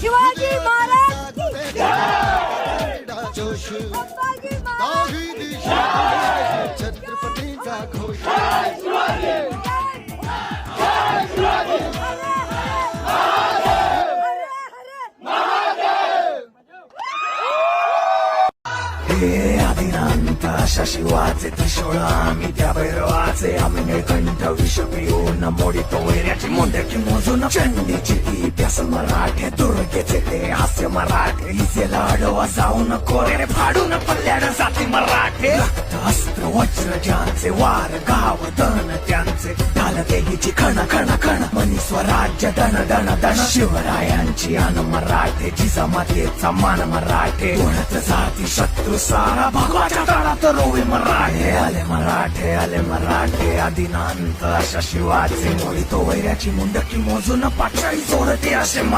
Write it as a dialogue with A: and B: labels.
A: शिवाजी महाराज
B: छत्रपतीचा घोष.
C: हे आदिनांत अशा शिवाचे आम्ही त्या भैरवाचे आम्ही निळकंठ विष पिऊन मोडितो वैऱ्याची मोंडकी मोजून चंडीची ती प्यास मराठे दुर्गेचे ते हास्य मराठे इसे लाडवा जाऊन कोरे फाडून पडल्याड जाती मराठे रक्त अस्त्र वज्र ज्यांचे वार गाव दन त्यांचे ढाल देवीची खण खण खण. मनी स्वराज्य दण दण दण शिवरायांची अन मराठे जिजामातेचा मान मराठे. कोणाच जाती शत्रू सारा भगवाच्या काळात रोवे मराठे. आले मराठे आले मराठे. आदिनांत अशा शिवाचे मोडी तो वैराची मुंडकी मोजून पाचाळी सोडते असे